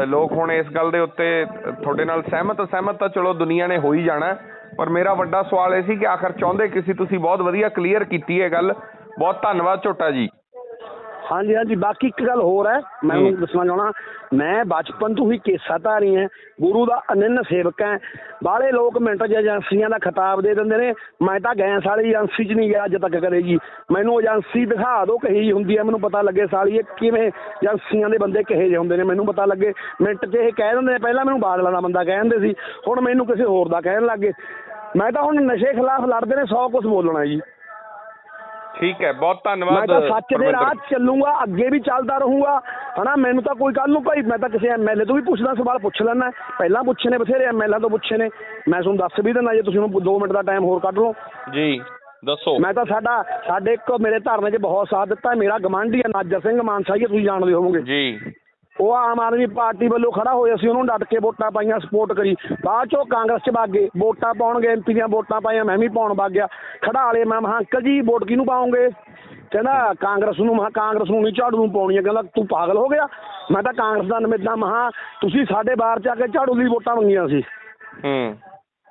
ਲੋਕ ਹੁਣ ਇਸ ਗੱਲ ਦੇ ਉੱਤੇ ਤੁਹਾਡੇ ਨਾਲ ਸਹਿਮਤ ਸਹਿਮਤ ਤਾਂ ਚਲੋ ਦੁਨੀਆ ਨੇ ਹੋ ਹੀ ਜਾਣਾ ਪਰ ਮੇਰਾ ਵੱਡਾ ਸਵਾਲ ਇਹ ਸੀ ਕਿ ਆਖਰ ਚਾਹੁੰਦੇ ਕਿ ਸੀ ਤੁਸੀਂ? ਬਹੁਤ ਵਧੀਆ ਕਲੀਅਰ ਕੀਤੀ ਇਹ ਗੱਲ। ਬਹੁਤ ਧੰਨਵਾਦ ਝੋਟਾ ਜੀ। ਹਾਂਜੀ ਹਾਂਜੀ ਬਾਕੀ ਇੱਕ ਗੱਲ ਹੋਰ ਹੈ ਮੈਂ। ਉਹਨੂੰ ਦੱਸਣਾ ਚਾਹਣਾ ਮੈਂ ਬਚਪਨ ਤੋਂ ਹੀ ਕੇਸਾ ਧਾਰੀ ਹਾਂ ਗੁਰੂ ਦਾ ਅਨੰਨ ਸੇਵਕ ਹਾਂ। ਬਾਹਲੇ ਲੋਕ ਮਿੰਟ 'ਚ ਏਜੰਸੀਆਂ ਦਾ ਖਿਤਾਬ ਦੇ ਦਿੰਦੇ ਨੇ ਮੈਂ ਤਾਂ ਗੈਸ ਵਾਲੀ ਏਜੰਸੀ 'ਚ ਨਹੀਂ ਗਿਆ ਅੱਜ ਤੱਕ ਕਦੇ ਜੀ। ਮੈਨੂੰ ਏਜੰਸੀ ਦਿਖਾ ਦਿਓ ਕਹੀ ਹੁੰਦੀ ਹੈ ਮੈਨੂੰ ਪਤਾ ਲੱਗੇ ਸਾਲੀ ਇਹ ਕਿਵੇਂ ਏਜੰਸੀਆਂ ਦੇ ਬੰਦੇ ਕਿਹੇ ਜਿਹੇ ਹੁੰਦੇ ਨੇ ਮੈਨੂੰ ਪਤਾ ਲੱਗੇ। ਮਿੰਟ 'ਚ ਇਹ ਕਹਿ ਦਿੰਦੇ ਨੇ ਪਹਿਲਾਂ ਮੈਨੂੰ ਬਾਦਲਾਂ ਦਾ ਬੰਦਾ ਕਹਿ ਦਿੰਦੇ ਸੀ ਹੁਣ ਮੈਨੂੰ ਕਿਸੇ ਹੋਰ ਦਾ ਕਹਿਣ ਲੱਗੇ ਮੈਂ ਤਾਂ ਹੁਣ ਨਸ਼ੇ ਖਿਲਾਫ ਲੜਦੇ ਨੇ ਸੌ ਕੁਝ ਬੋਲਣਾ ਜੀ। ਠੀਕ ਹੈ ਬਹੁਤ ਮੈਂ ਧੰਨਵਾਦ ਤਾਂ ਸੱਚ ਦੇ। ਰਾਹ ਚੱਲੂੰਗਾ ਅੱਗੇ ਵੀ ਚੱਲਦਾ ਰਹੂੰਗਾ। ਹਨਾ ਮੈਨੂੰ ਤਾਂ ਕੋਈ ਕੱਲ ਨੂੰ ਭਾਈ ਮੈਂ ਤਾਂ ਕਿਸੇ ਐਮਐਲਏ ਤੋਂ ਵੀ ਪੁੱਛਦਾ ਸਵਾਲ ਪੁੱਛ ਲੈਣਾ ਪਹਿਲਾਂ ਪੁੱਛੇ ਨੇ ਬਥੇਰੇ ਐਮਐਲਏ ਤੋਂ ਪੁੱਛੇ ਨੇ। ਮੈਂ ਤੁਹਾਨੂੰ ਦੱਸ ਵੀ ਦਿੰਦਾ ਜੇ ਤੁਸੀਂ ਮੈਨੂੰ 2 ਮਿੰਟ ਦਾ ਟਾਈਮ ਹੋਰ ਕੱਢ ਲਓ। ਜੀ ਦੱਸੋ। ਮੈਂ ਤਾਂ ਸਾਡਾ ਸਾਡੇ ਇੱਕ ਮੇਰੇ ਧਰਨੇ 'ਚ ਬਹੁਤ ਸਾਥ ਦਿੱਤਾ ਮੇਰਾ ਗਵਾਂਢੀ ਹੈ ਨਾਜਰ ਸਿੰਘ ਮਾਨਸਾ ਜੀ ਤੁਸੀਂ ਜਾਣਦੇ ਹੋਵੋਗੇ। ਜੀ। ਉਹ ਆਮ ਆਦਮੀ ਪਾਰਟੀ ਵੱਲੋਂ ਖੜਾ ਹੋਇਆ ਸੀ ਉਹਨੂੰ ਡਟ ਕੇ ਵੋਟਾਂ ਪਾਈਆਂ ਸਪੋਰਟ ਕਰੀ। ਬਾਅਦ ਚੋਂ ਕਾਂਗਰਸ 'ਚ ਵਗ ਗਏ। ਵੋਟਾਂ ਪਾਉਣਗੇ ਐਮਪੀ ਦੀਆਂ ਵੋਟਾਂ ਪਾਈਆਂ ਮੈਂ ਵੀ ਪਾਉਣ ਵਗ ਗਿਆ। ਖੜਾ ਲਏ ਮੈਂ ਮਹਾਂ ਅੰਕਲ ਜੀ ਵੋਟ ਕਿਹਨੂੰ ਪਾਉਂਗੇ ਕਹਿੰਦਾ ਕਾਂਗਰਸ ਨੂੰ ਮਹਾਂ ਕਾਂਗਰਸ ਨੂੰ ਨਹੀਂ ਝਾੜੂ ਨੂੰ ਪਾਉਣੀ ਹੈ। ਕਹਿੰਦਾ ਤੂੰ ਪਾਗਲ ਹੋ ਗਿਆ। ਮੈਂ ਤਾਂ ਕਾਂਗਰਸ ਦਾ ਨਮਿੱਤਾ ਮਹਾਂ ਤੁਸੀਂ ਸਾਡੇ ਬਾਹਰ ਚ ਆ ਕੇ ਝਾੜੂ ਲਈ ਵੋਟਾਂ ਮੰਗੀਆਂ ਸੀ। ਹੂੰ।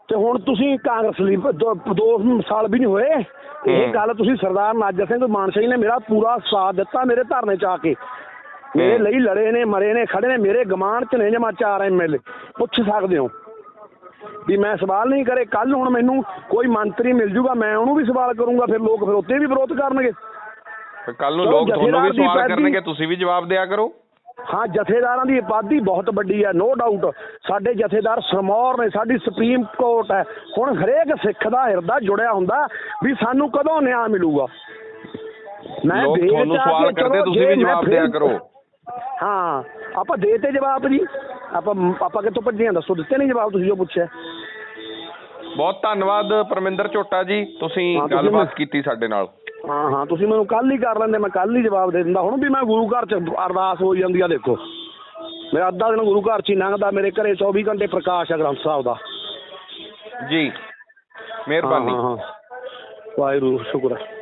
ਤੇ ਹੁਣ ਤੁਸੀਂ ਕਾਂਗਰਸ ਲਈ ਦੋ ਦੋ ਸਾਲ ਵੀ ਨਹੀਂ ਹੋਏ। ਇਹ। ਗੱਲ ਤੁਸੀਂ ਸਰਦਾਰ ਨਾਜਰ ਸਿੰਘ ਮਾਨਸਾ ਜੀ ਨੇ ਮੇਰਾ ਪੂਰਾ ਸਾਥ ਦਿੱਤਾ ਮੇਰੇ ਧਰਨੇ ਚ ਆ ਕੇ। ਮੇਰੇ। ਲਈ ਲੜੇ ਨੇ ਮਰੇ ਨੇ ਖੜੇ ਨੇ ਮੇਰੇ ਗਮਾਨ ਚ ਨੇ ਜਮਾ ਚਾਰ ਐਮਐਲਏ ਪੁੱਛ ਸਕਦੇ ਹੋ? ਵੀ ਮੈਂ ਸਵਾਲ ਨਹੀਂ ਕਰੇ ਕੱਲ ਹੁਣ ਮੈਨੂੰ ਕੋਈ ਮੰਤਰੀ ਮਿਲ ਜੂਗਾ ਮੈਂ ਉਹਨੂੰ ਵੀ ਸਵਾਲ ਕਰੂੰਗਾ ਫਿਰ ਲੋਕ ਫਿਰ ਉੱਤੇ ਵੀ ਵਿਰੋਧ ਕਰਨਗੇ। ਕੱਲ ਨੂੰ ਲੋਕ ਤੁਹਾਨੂੰ ਵੀ ਸਵਾਲ ਕਰਨਗੇ ਤੁਸੀਂ ਵੀ ਜਵਾਬ ਦਿਆ ਕਰੋ। ਹਾਂ ਜਥੇਦਾਰਾਂ ਦੀ ਆਬਾਦੀ ਬਹੁਤ ਵੱਡੀ ਹੈ ਨੋ ਡਾਊਟ ਸਾਡੇ ਜਥੇਦਾਰ ਸਰਮੌਰ ਨੇ ਸਾਡੀ ਸੁਪਰੀਮ ਕੋਰਟ ਹੈ। ਹੁਣ ਹਰੇਕ ਸਿੱਖ ਦਾ ਹਿਰਦਾ ਜੁੜਿਆ ਹੁੰਦਾ ਵੀ ਸਾਨੂੰ ਕਦੋਂ ਨਿਆਂ ਮਿਲੂਗਾ? ਮੈਂ ਤੁਹਾਨੂੰ ਸਵਾਲ ਕਰਦੇ ਤੁਸੀਂ ਵੀ ਜਵਾਬ ਦਿਆ ਕਰੋ। ਹਾਂ ਆਪਾਂ ਦੇ ਤੇ ਜਵਾਬ ਜੀ। ਆਪਾਂ ਆਪਾਂ ਕਿੱਥੋਂ ਭੱਜੀਆਂ? ਦੱਸੋ ਦਿੱਤੇ ਨਹੀਂ ਜਵਾਬ ਤੁਸੀਂ ਜੋ ਪੁੱਛਿਆ। ਬਹੁਤ ਧੰਨਵਾਦ ਪਰਮਿੰਦਰ ਝੋਟਾ ਜੀ ਤੁਸੀਂ ਗੱਲਬਾਤ ਕੀਤੀ ਸਾਡੇ ਨਾਲ। ਹਾਂ ਹਾਂ ਤੁਸੀਂ ਮੈਨੂੰ ਕੱਲ ਹੀ ਕਰ ਲੈਂਦੇ ਮੈਂ ਕੱਲ ਹੀ ਜਵਾਬ ਦੇ ਦਿੰਦਾ। ਹੁਣ ਵੀ ਮੈਂ ਗੁਰੂ ਘਰ ਚ ਅਰਦਾਸ ਹੋ ਜਾਂਦੀ ਆ ਦੇਖੋ। ਮੇਰਾ ਅੱਧਾ ਦਿਨ ਗੁਰੂ ਘਰ ਚ ਹੀ ਲੰਘਦਾ ਮੇਰੇ ਘਰੇ 24 ਘੰਟੇ ਪ੍ਰਕਾਸ਼ ਹੈ ਗ੍ਰੰਥ ਸਾਹਿਬ ਦਾ। ਜੀ ਮਿਹਰਬਾਨੀ। ਵਾਹਿਗੁਰੂ ਸ਼ੁਕਰ ਹੈ।